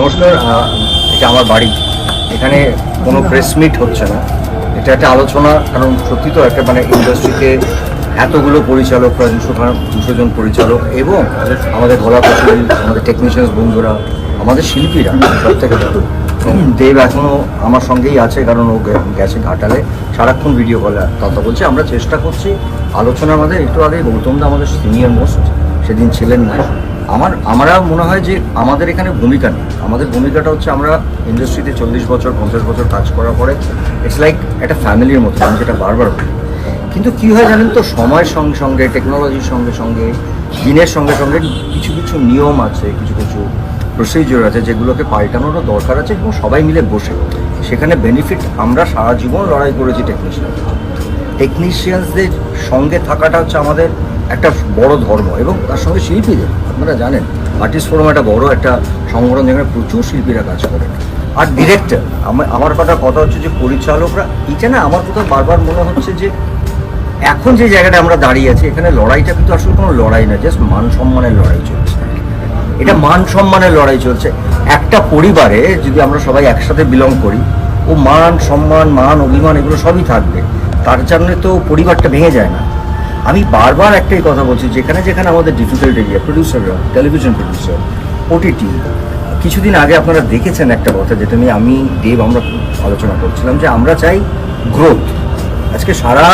নমস্কার এটা আমার বাড়ি। এখানে কোনো প্রেস মিট হচ্ছে না। এটা একটা আলোচনা, কারণ সত্যি তো একটা মানে ইন্ডাস্ট্রিতে এতগুলো পরিচালক প্রায় দুশো দুশো জন পরিচালক এবং আমাদের গলা কৌশলী আমাদের টেকনিশিয়ানস বন্ধুরা, আমাদের শিল্পীরা সব থেকে ভালো দেব এখনও আমার সঙ্গেই আছে, কারণ ও গেছে ঘাটালে। সারাক্ষণ ভিডিও কলে কথা বলছে। আমরা চেষ্টা করছি, আলোচনা আমাদের একটু আগে, গৌতম দা আমাদের সিনিয়র মোস্ট সেদিন ছিলেন না। আমার, আমরা মনে হয় যে আমাদের এখানে ভূমিকা নেই। আমাদের ভূমিকাটা হচ্ছে আমরা ইন্ডাস্ট্রিতে চল্লিশ বছর, পঞ্চাশ বছর কাজ করার পরে ইটস লাইক একটা ফ্যামিলির মতো, আমি যেটা বারবার বলি। কিন্তু কী হয় জানেন তো, সময়ের সঙ্গে সঙ্গে টেকনোলজির সঙ্গে সঙ্গে, দিনের সঙ্গে সঙ্গে কিছু কিছু নিয়ম আছে, কিছু কিছু প্রসিজিওর আছে যেগুলোকে পাল্টানোরও দরকার আছে এবং সবাই মিলে বসে। সেখানে বেনিফিট আমরা সারা জীবন লড়াই করেছি টেকনিশিয়ান টেকনিশিয়ানসদের সঙ্গে থাকাটা হচ্ছে আমাদের একটা বড় ধর্ম এবং তার সঙ্গে শিল্পীদের, আপনারা জানেন আর্টিস্ট ফোরাম একটা বড় একটা সংগঠন যেখানে প্রচুর শিল্পীরা কাজ করে আর ডিরেক্টর আমার কথা কথা হচ্ছে যে পরিচালকরা এটা না, আমার কোথাও বারবার মনে হচ্ছে যে এখন যে জায়গাটা আমরা দাঁড়িয়ে আছি, এখানে লড়াইটা কিন্তু আসলে কোনো লড়াই না জাস্ট মান সম্মানের লড়াই চলছে। এটা মান সম্মানের লড়াই চলছে। একটা পরিবারে যদি আমরা সবাই একসাথে বিলং করি, ও মান, সম্মান, মান, অভিমান, এগুলো সবই থাকবে। তার জন্য তো পরিবারটা ভেঙে যায় না। আমি বারবার একটাই কথা বলছি, যেখানে যেখানে আমাদের ডিফিকাল্ট এরিয়া প্রডিউসাররা টেলিভিশন প্রডিউসার ওটিটি কিছুদিন আগে আপনারা দেখেছেন একটা কথা যেটা নিয়ে আমি দেব আমরা আলোচনা করছিলাম যে আমরা চাই গ্রোথ আজকে সারা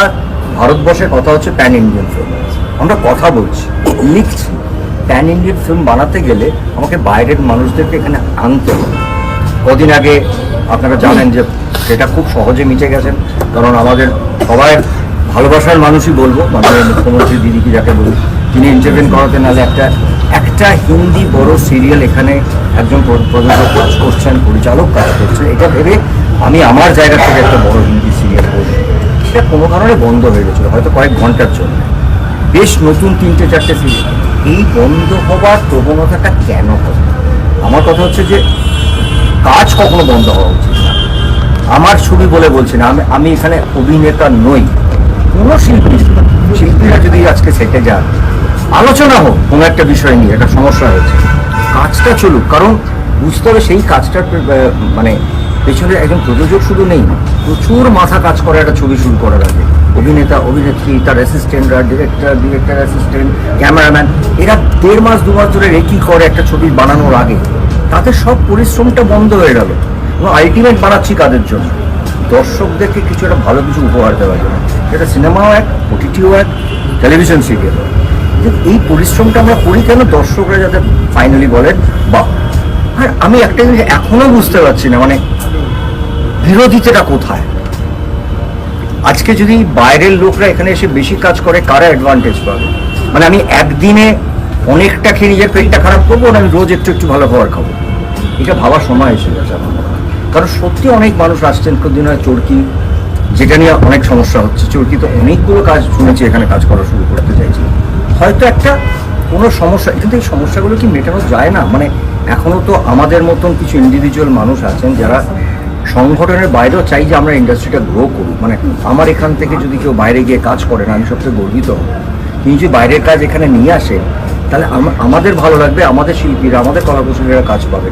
ভারতবর্ষের কথা হচ্ছে প্যান ইন্ডিয়ান ফিল্ম আমরা কথা বলছি, লিখছি প্যান ইন্ডিয়ান ফিল্ম বানাতে গেলে আমাকে বাইরের মানুষদেরকে এখানে আনতে হবে। কদিন আগে আপনারা জানেন যে সেটা খুব সহজে মিটে গেছেন কারণ আমাদের সবাই ভালোবাসার মানুষই বলব, মাননীয় মুখ্যমন্ত্রী দিদিকে যাকে বলি, তিনি ইন্টারভিউ করাতে নাহলে একটা একটা হিন্দি বড় সিরিয়াল এখানে একজন প্র- প্রযোজক কাজ করছেন, পরিচালক কাজ করছেন, এটা ভেবে আমি আমার জায়গা থেকে একটা বড় হিন্দি সিরিয়াল করি সেটা কোনো কারণে বন্ধ হয়ে গেছিল, হয়তো কয়েক ঘণ্টার জন্য। বেশ নতুন তিনটে চারটে সিরিয়াল এই বন্ধ হবার প্রবণতাটা কেন হবে? আমার কথা হচ্ছে যে, কাজ কখনো বন্ধ হওয়া উচিত না। আমার ছবি বলে বলছি না, আমি আমি এখানে অভিনেতা নই। কোনো শিল্পী শিল্পীরা যদি আজকে সেটে যান, আলোচনা হোক, কোনো একটা বিষয় নিয়ে, একটা সমস্যা হয়েছে। কাজটা চলুক, কারণ বুঝতে হবে সেই কাজটার মানে পেছনে একজন প্রযোজক শুধু নেই, প্রচুর মাথা কাজ করে একটা ছবি শুরু করার আগে। অভিনেতা, অভিনেত্রী, তার অ্যাসিস্ট্যান্টরা ডিরেক্টর ডিরেক্টর অ্যাসিস্ট্যান্ট ক্যামেরাম্যান এরা দেড় মাস, দু মাস ধরে রেকি করে একটা ছবি বানানোর আগে। তাতে সব পরিশ্রমটা বন্ধ হয়ে গেল। এবং আলটিমেট বানাচ্ছি কাদের জন্য? দর্শকদেরকে কিছু একটা ভালো কিছু উপহার দেওয়ার জন্য। সেটা সিনেমাও এক ওটিটিও এক টেলিভিশন সিরিয়াল এই পরিশ্রমটা আমরা করি কেন দর্শকরা যাতে ফাইনালি বলেন, বাহ, আর আমি একটা জিনিস এখনও বুঝতে পারছি না মানে বিরোধিতাটা কোথায়? আজকে যদি বাইরের লোকরা এখানে এসে বেশি কাজ করে, কারা অ্যাডভান্টেজ পাবে? মানে আমি একদিনে অনেকটা খেয়ে নিজের পেটটা খারাপ করব না, আমি রোজ একটু একটু ভালো খাবার খাব? এটা ভাবার সময় এসে গেছে আমার। কারণ সত্যি অনেক মানুষ আসছেন দিন হয় চরকি যেটা নিয়ে অনেক সমস্যা হচ্ছে চরকিতে অনেকগুলো কাজ শুনেছি এখানে কাজ করা শুরু করতে চাইছি। হয়তো একটা কোনো সমস্যা কিন্তু এই সমস্যাগুলো কি মেটানো যায় না? মানে এখনও তো আমাদের মতন কিছু ইন্ডিভিজুয়াল মানুষ আছেন যারা সংগঠনের বাইরেও চাই যে আমরা ইন্ডাস্ট্রিটা গ্রো করুক। মানে আমার এখান থেকে যদি কেউ বাইরে গিয়ে কাজ করেন আমি সবচেয়ে গর্বিত। তিনি যদি বাইরের কাজ এখানে নিয়ে আসে, তাহলে আমাদের ভালো লাগবে, আমাদের শিল্পীরা, আমাদের কলাকুশলীরা কাজ পাবে।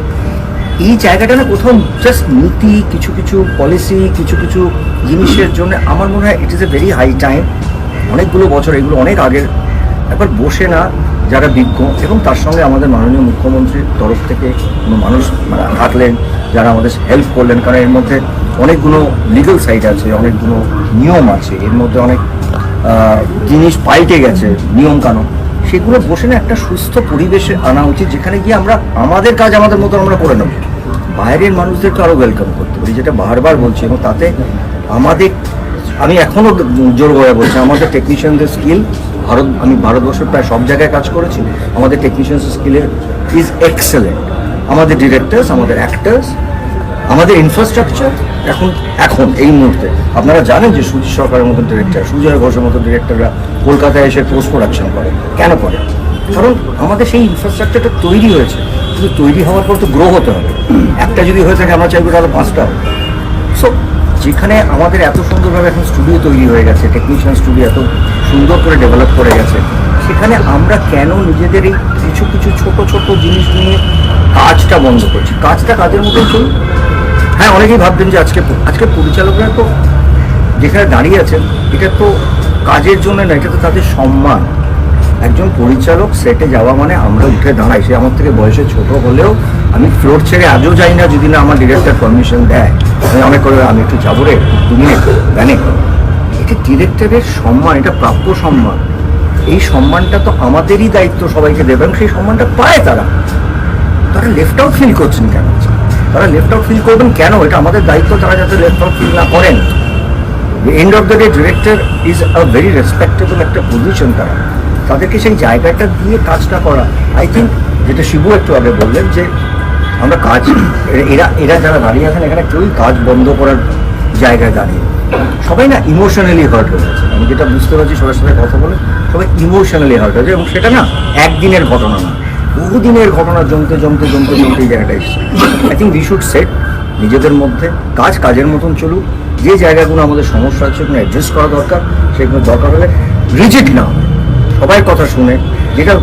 এই জায়গাটা না কোথাও জাস্ট নীতি, কিছু কিছু পলিসি কিছু কিছু জিনিসের জন্য আমার মনে হয় it is a very high time অনেকগুলো বছর, এগুলো অনেক আগের। একবার বসে না, যারা বিজ্ঞ, এবং তার সঙ্গে আমাদের মাননীয় মুখ্যমন্ত্রীর তরফ থেকে কোনো মানুষ মানে থাকলেন, যারা আমাদের হেল্প করলেন, কারণ এর মধ্যে অনেকগুলো লিগাল সাইড আছে, অনেকগুলো নিয়ম আছে, এর মধ্যে অনেক জিনিস পাল্টে গেছে নিয়ম কানুন সেগুলো বসে না একটা সুস্থ পরিবেশে আনা উচিত, যেখানে গিয়ে আমরা, আমাদের কাজ আমাদের মতো আমরা করে নেব। বাইরের মানুষদেরকে আরও ওয়েলকাম করতে পারি, যেটা বারবার বলছি, এবং তাতে আমাদের, আমি এখনও জোর হয়ে বলছি, আমাদের টেকনিশিয়ানদের স্কিল ভারত, আমি ভারতবর্ষের প্রায় সব জায়গায় কাজ করেছি, আমাদের টেকনিশিয়ানস স্কিলের ইজ এক্সেলেন্ট আমাদের ডিরেক্টরস আমাদের অ্যাক্টার্স আমাদের ইনফ্রাস্ট্রাকচার এখন এখন, এই মুহূর্তে। আপনারা জানেন যে সুজিত সরকারের মতো ডিরেক্টর সুজয় ঘোষের মতো ডিরেক্টররা কলকাতায় এসে পোস্ট প্রোডাকশন করে। কেন করে? কারণ আমাদের সেই ইনফ্রাস্ট্রাকচারটা তৈরি হয়েছে। কিন্তু তৈরি হওয়ার পর তো গ্রো হতে হবে। একটা যদি হয়ে থাকে, আমরা চাইব তাহলে পাঁচটা। সো যেখানে আমাদের এত সুন্দরভাবে এখন স্টুডিও তৈরি হয়ে গেছে টেকনিশিয়ান স্টুডিও এত সুন্দর করে ডেভেলপ করে গেছে, সেখানে আমরা কেন নিজেদের এই কিছু কিছু ছোট ছোট জিনিস নিয়ে কাজটা বন্ধ করছি? কাজটা কাজের মতন চলুন হ্যাঁ অনেকেই ভাববেন যে আজকে আজকে পরিচালকরা তো যেখানে দাঁড়িয়ে আছেন, এটা তো কাজের জন্য না, এটা তো তাদের সম্মান। একজন পরিচালক সেটে যাওয়া মানে আমরা উঠে দাঁড়াই, সে আমার থেকে বয়সে ছোট হলেও আমি ফ্লোর ছেড়ে আজও যাই না যদি না আমার ডিরেক্টর পারমিশন দেয়। আমি অনেক করে, আমি একটু যাব রে মিনিট গানে এটা ডিরেক্টরের সম্মান, এটা প্রাপ্য সম্মান। এই সম্মানটা তো আমাদেরই দায়িত্ব সবাইকে দেবে এবং সেই সম্মানটা পায় তারা। তারা লেফট আউট ফিল করছেন কেন? তারা লেফট আউট ফিল করবেন কেন? এটা আমাদের দায়িত্ব, তারা যাতে লেফট আউট ফিল না করেন। End of the day director is a very respectable একটা পজিশন তারা। তাদেরকে সেই জায়গাটা দিয়ে কাজটা করা। আই থিঙ্ক যেটা শিবু একটু আগে বললেন যে আমরা কাজ এরা এরা যারা দাঁড়িয়ে আছেন, এখানে কেউই কাজ বন্ধ করার জায়গায় দাঁড়িয়ে সবাই না ইমোশনালি হার্ট হয়ে গেছে। আমি যেটা বুঝতে পারছি সবার সাথে কথা বলে, সবাই ইমোশনালি হার্ট হয়েছে এবং সেটা না একদিনের ঘটনা না, বহুদিনের ঘটনা জমতে জমতে জমতে জমতে এই জায়গাটা এসছে। I think we should set নিজেদের মধ্যে কাজ, কাজের মতন চলুক। যে জায়গাগুলো আমাদের সমস্যা আছে, সেগুলো অ্যাডজাস্ট করা দরকার। সেগুলো দরকার হলে রিজিট না। সবাই কথা শুনে, যেটা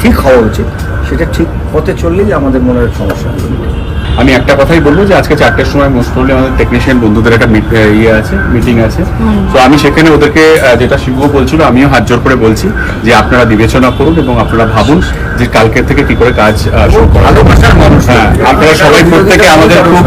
ঠিক হওয়া উচিত। সেটা ঠিক পথে চললেই আমাদের মনের সমস্যা। আমি একটা কথাই বলব যে আজকে চারটের সময় মোস্ট প্রবলি আমাদের টেকনিশিয়ান বন্ধুদের একটা ইয়ে আছে মিটিং আছে। তো আমি সেখানে ওদেরকে যেটা শিবু বলছিল আমিও হাত জোর করে বলছি যে আপনারা বিবেচনা করুন এবং আপনারা ভাবুন যে কালকে থেকে কি করে কাজ শুরু করা মানুষ। হ্যাঁ আপনারা সবাই প্রত্যেকে আমাদের খুব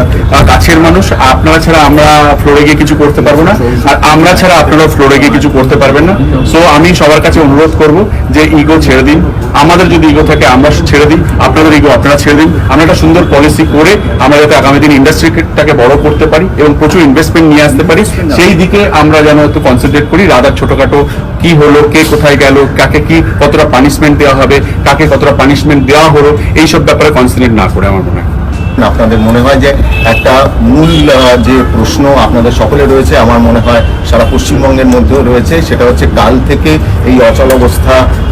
কাছের মানুষ। আপনারা ছাড়া আমরা ফ্লোরে গিয়ে কিছু করতে পারব না। আর আমরা ছাড়া আপনারা ফ্লোরে গিয়ে কিছু করতে পারবেন না। সো আমি সবার কাছে অনুরোধ করব যে ইগো ছেড়ে দিন। আমাদের যদি ইগো থাকে আমরা ছেড়ে দিই। আপনাদের ইগো আপনারা ছেড়ে দিন। আমরা একটা সুন্দর পলিসি করে আমরা যাতে আগামী দিন ইন্ডাস্ট্রিটাকে বড় করতে পারি এবং প্রচুর ইনভেস্টমেন্ট নিয়ে আসতে পারি। সেই দিকে আমরা যেন একটু কনসেন্ট্রেট করি রাদার ছোটখাটো কি হলো কে কোথায় গেল কাকে কি কতটা পানিশমেন্ট দেওয়া হবে কাকে কতটা পানিশমেন্ট দেওয়া হলো এইসব ব্যাপারে কনসেন্ট্রেট না করে আমার মনে হয়। আপনাদের মনে হয় যে একটা মূল যে প্রশ্ন আপনাদের সকলে রয়েছে আমার মনে হয় সারা পশ্চিমবঙ্গের মধ্যেও রয়েছে সেটা হচ্ছে কাল থেকে এই অচল অবস্থা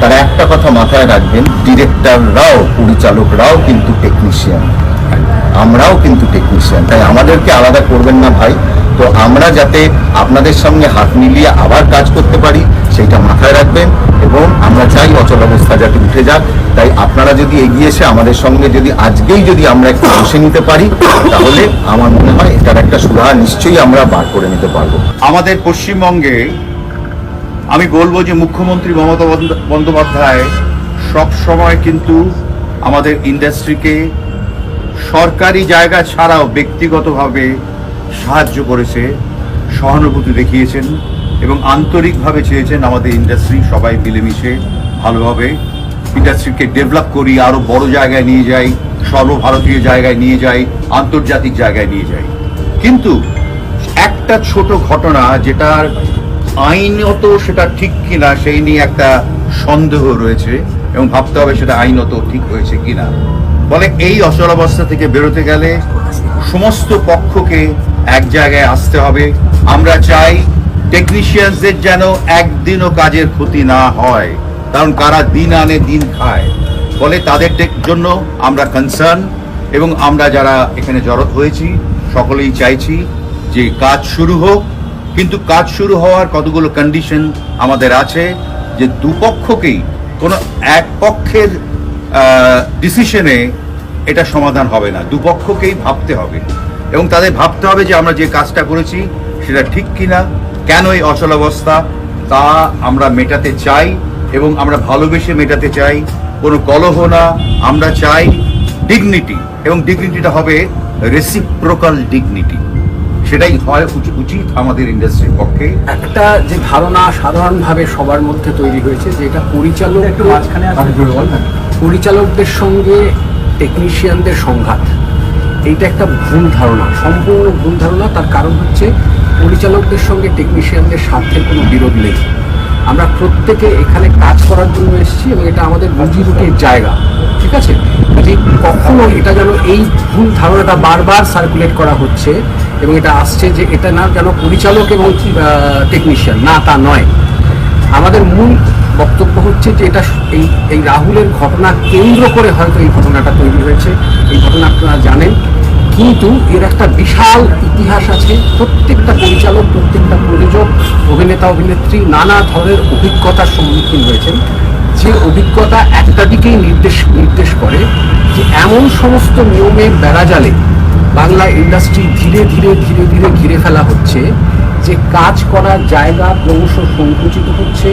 তারা একটা কথা মাথায় রাখবেন ডিরেক্টররাও পরিচালকরাও কিন্তু টেকনিশিয়ান আমরাও কিন্তু টেকনিশিয়ান তাই আমাদেরকে আলাদা করবেন না ভাই। তো আমরা যাতে আপনাদের সঙ্গে হাত মিলিয়ে আবার কাজ করতে পারি, সেইটা মাথায় রাখবেন এবং আমরা চাই অচল অবস্থা যাতে উঠে যাক। তাই আপনারা যদি এগিয়ে এসে আমাদের সঙ্গে যদি আজকেই যদি আমরা একটু বসে নিতে পারি, তাহলে আমার মনে হয় এটার একটা সুরাহা নিশ্চয়ই আমরা বার করে নিতে পারব। আমাদের পশ্চিমবঙ্গে আমি বলব যে মুখ্যমন্ত্রী মমতা বন্দ্যোপাধ্যায় সব সময় কিন্তু আমাদের ইন্ডাস্ট্রিকে সরকারি জায়গা ছাড়াও ব্যক্তিগতভাবে সাহায্য করেছে, সহানুভূতি দেখিয়েছেন এবং আন্তরিকভাবে চেয়েছেন আমাদের ইন্ডাস্ট্রি সবাই মিলেমিশে ভালোভাবে ইন্ডাস্ট্রিকে ডেভেলপ করি আরও বড় জায়গায় নিয়ে যাই, সর্বভারতীয় জায়গায় নিয়ে যাই, আন্তর্জাতিক জায়গায় নিয়ে যাই। কিন্তু একটা ছোট ঘটনা যেটার আইনত সেটা ঠিক কিনা সেই নিয়ে একটা সন্দেহ রয়েছে এবং ভাবতে হবে সেটা আইনত ঠিক হয়েছে কিনা। বলে এই অচলাবস্থা থেকে বেরোতে গেলে সমস্ত পক্ষকে এক জায়গায় আসতে হবে। আমরা চাই টেকনিশিয়ানদের যেন একদিনও কাজের ক্ষতি না হয়, কারণ কারা দিন আনে দিন খায়। বলে তাদের জন্য আমরা কনসার্ন এবং আমরা যারা এখানে জড়ত হয়েছি, সকলেই চাইছি যে কাজ শুরু হোক কিন্তু কাজ শুরু হওয়ার কতগুলো কন্ডিশন আমাদের আছে যে দুপক্ষকেই কোনো এক পক্ষের ডিসিশনে এটা সমাধান হবে না। দুপক্ষকেই ভাবতে হবে। এবং তাদের ভাবতে হবে যে আমরা যে কাজটা করেছি সেটা ঠিক কিনা, কেন এই অচলাবস্থা তা আমরা মেটাতে চাই এবং আমরা ভালোবেসে মেটাতে চাই। কোনো কলহ না, আমরা চাই ডিগনিটি এবং ডিগনিটিটা হবে রেসিপ্রোকাল ডিগনিটি সেটাই হয় উচি- উচিত আমাদের ইন্ডাস্ট্রির পক্ষে। একটা যে ধারণা সাধারণভাবে সবার মধ্যে তৈরি হয়েছে যে এটা পরিচালক একটু মাঝখানে পরিচালকদের সঙ্গে টেকনিশিয়ানদের সংঘাত এইটা একটা ভুল ধারণা সম্পূর্ণ ভুল ধারণা। তার কারণ হচ্ছে পরিচালকদের সঙ্গে টেকনিশিয়ানদের স্বার্থের কোনো বিরোধ নেই। আমরা প্রত্যেকে এখানে কাজ করার জন্য এসেছি এবং এটা আমাদের রুজি রুটির জায়গা ঠিক আছে? যে কখনো এটা যেন এই ভুল ধারণাটা বারবার সার্কুলেট করা হচ্ছে এবং এটা আসছে যে এটা না যেন পরিচালক এবং টেকনিশিয়ান না তা নয়। আমাদের মূল বক্তব্য হচ্ছে যে এটা এই এই রাহুলের ঘটনা কেন্দ্র করে হয়তো এই ঘটনাটা তৈরি হয়েছে। এই ঘটনা আপনারা জানেন। কিন্তু এর একটা বিশাল ইতিহাস আছে। প্রত্যেকটা পরিচালক, প্রত্যেকটা প্রযোজক, অভিনেতা, অভিনেত্রী নানা ধরনের অভিজ্ঞতার সম্মুখীন হয়েছেন। যে অভিজ্ঞতা একটা দিকেই নির্দেশ নির্দেশ করে যে এমন সমস্ত নিয়মের বেড়াজালে বাংলা ইন্ডাস্ট্রি ধীরে ধীরে ধীরে ধীরে ঘিরে ফেলা হচ্ছে যে কাজ করার জায়গা ক্রমশ সংকুচিত হচ্ছে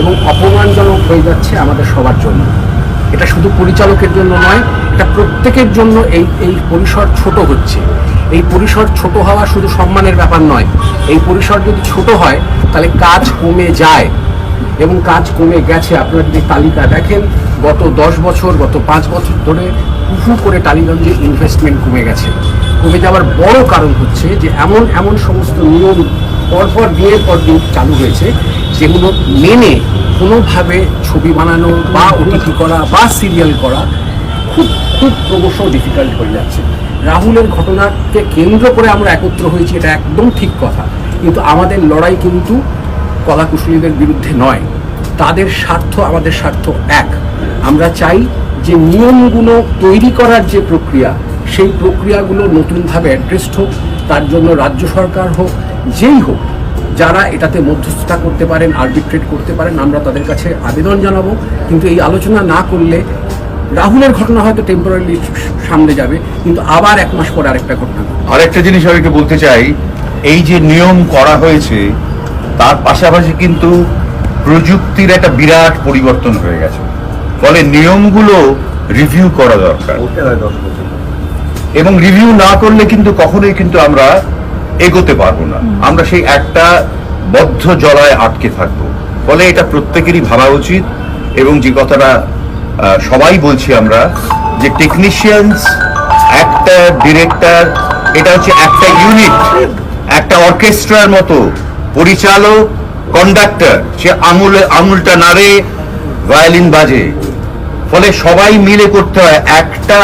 এবং অপমানজনক হয়ে যাচ্ছে আমাদের সবার জন্য। এটা শুধু পরিচালকের জন্য নয়, এটা প্রত্যেকের জন্য এই এই পরিসর ছোট হচ্ছে। এই পরিসর ছোট হওয়া শুধু সম্মানের ব্যাপার নয়, এই পরিসর যদি ছোট হয়, তাহলে কাজ কমে যায়। এবং কাজ কমে গেছে, আপনারা যদি তালিকা দেখেন, গত দশ বছর, গত পাঁচ বছর ধরে উফু করে টালিগঞ্জে ইনভেস্টমেন্ট কমে গেছে। কমে যাওয়ার বড় কারণ হচ্ছে যে এমন এমন সমস্ত নিয়ম পরপর দিনের পর দিন চালু হয়েছে যেগুলো মেনে কোনোভাবে ছবি বানানো বা ওটিটি করা বা সিরিয়াল করা খুব খুব ক্রমশ ডিফিকাল্ট হয়ে যাচ্ছে। রাহুলের ঘটনাকে কেন্দ্র করে আমরা একত্র হয়েছি, এটা একদম ঠিক কথা। কিন্তু আমাদের লড়াই কিন্তু কলাকুশলীদের বিরুদ্ধে নয়। তাদের স্বার্থ আমাদের স্বার্থ এক। আমরা চাই যে নিয়মগুলো তৈরি করার যে প্রক্রিয়া সেই প্রক্রিয়াগুলো নতুনভাবে অ্যাড্রেসড হোক তার জন্য রাজ্য সরকার হোক যেই হোক যারা এটাতে মধ্যস্থতা করতে পারেন আরবিট্রেট করতে পারেন আমরা তাদের কাছে আবেদন জানাব। কিন্তু এই আলোচনা না করলে রাহুলের ঘটনা হয়তো টেম্পোরারি সামনে যাবে কিন্তু আবার এক মাস পরে আরেকটা ঘটনা। আরেকটা জিনিস আমি একটু বলতে চাই এই যে নিয়ম করা হয়েছে তার পাশাপাশি কিন্তু প্রযুক্তির একটা বিরাট পরিবর্তন হয়ে গেছে। ফলে নিয়মগুলো রিভিউ করা দরকার। এবং রিভিউ না করলে কিন্তু কখনোই কিন্তু আমরা এগোতে পারব না। আমরা সেই একটা বদ্ধ জলায় আটকে থাকব। ফলে এটা প্রত্যেকেরই ভাবা উচিত এবং যে কথাটা সবাই বলছি আমরা যে টেকনিশিয়ানস একটা ডিরেক্টর এটা হচ্ছে একটা ইউনিট একটা অর্কেস্ট্রার মতো পরিচালক কন্ডাক্টর সে আঙুলে আঙুলটা নাড়ে ভায়োলিন বাজে। ফলে সবাই মিলে করতে হয় একটা